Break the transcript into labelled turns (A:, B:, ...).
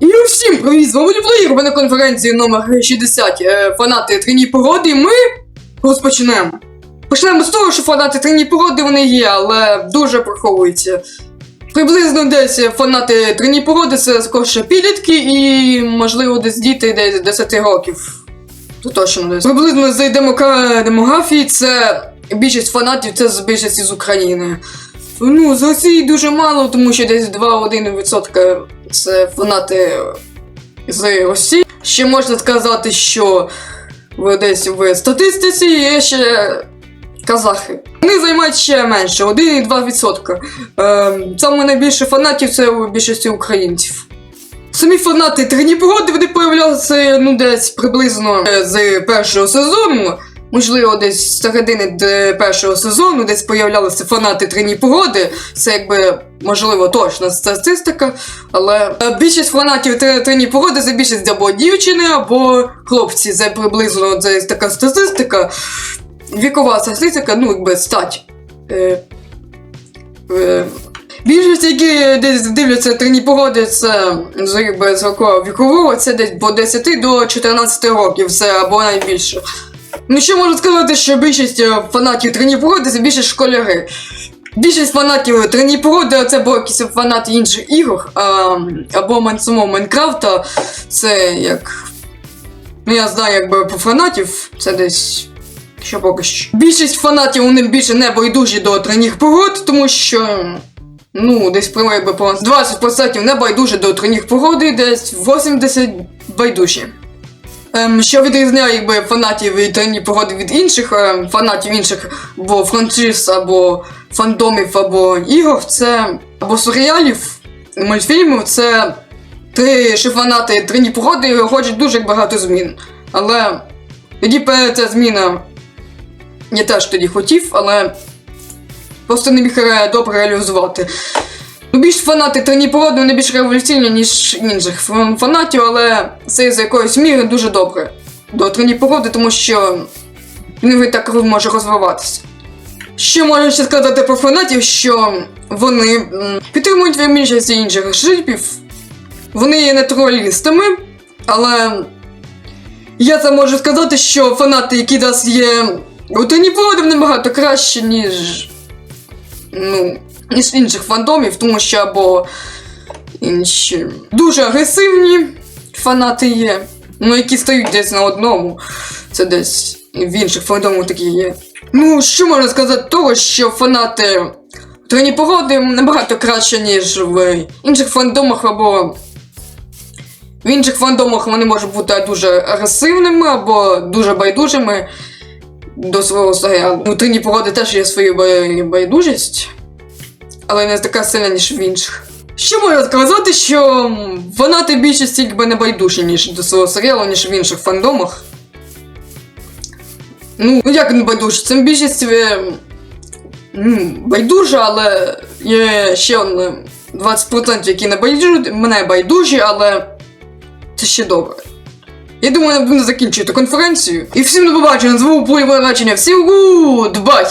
A: І всім привіт! З вами Ліплеєр, ви на конференції номер 60 е, фанати трині погоди, і ми розпочнемо. Почнемо з того, що фанати трині погоди вони є, але дуже приховуються. Приблизно десь фанати трині погоди це також підлітки і, можливо, десь діти десь 10 років. То точно десь. Приблизно з демографії це більшість фанатів це з більшості з України. Ну, з Росії дуже мало, тому що десь 2-1% це фанати з Росії. Ще можна сказати, що в десь в статистиці є ще казахи. Вони займають ще менше, 1-2%. Ем, саме найбільше фанатів це у більшості українців. Самі фанати трені вони появлялися ну, десь приблизно е, з першого сезону. Можливо, десь з середини де- першого сезону десь появлялися фанати трені погоди. Це якби можливо точна статистика, але е, більшість фанатів трені погоди це більшість або дівчини, або хлопці. Це приблизно це така статистика. Вікова статистика, ну якби стать. Е, е, Більшість, які десь дивляться трені погоди, це якби вікового, це десь по 10 до 14 років, це або найбільше. Ну що можу сказати, що більшість е, фанатів трені погоди це більше школяри. Більшість фанатів трені погоди це або якісь фанати інших ігор, а, або мен- самого Майнкрафта. Це як. Ну я знаю, якби по фанатів, це десь. Що поки що. Більшість фанатів вони більше не байдужі до треніх погод, тому що. Ну, десь по 20% не байдужі до треніх погоди, десь 80% байдужі. Ем, що відрізняє якби, фанатів трені погоди від інших ем, фанатів інших або франшиз, або фандомів, або ігор, це або серіалів, мультфільмів, це три що фанати трені погоди хочуть дуже багато змін. Але тоді ця зміна я теж тоді хотів, але просто не міг добре реалізувати. Ну, більш фанати трені погоди вони більш революційні, ніж інших фанатів, але це з якоїсь міри дуже добре до трені погоди, тому що він так може розвиватися. Ще можна ще сказати про фанатів, що вони підтримують більшість інших шипів, вони є натуралістами, але я це можу сказати, що фанати, які зараз є у трені погоди, набагато краще, ніж ну, ніж інших фандомів, тому що або інші дуже агресивні фанати є, ну які стають десь на одному. Це десь в інших фандомах такі є. Ну, що можна сказати того, що фанати трені погоди набагато краще, ніж в інших фандомах або. В інших фандомах вони можуть бути дуже агресивними або дуже байдужими до свого серіалу. У трені погоди теж є бай- байдужість але не така сильна, ніж в інших. Що можна сказати, що фанати більшості якби не байдужі, ніж до свого серіалу, ніж в інших фандомах. Ну, ну як не байдужі? Це більшість е, байдужа, але є ще е, 20%, які не байдужі, мене байдужі, але це ще добре. Я думаю, я буду закінчувати конференцію. І всім до побачення, з вами Полі Бачення. Всім гудбай!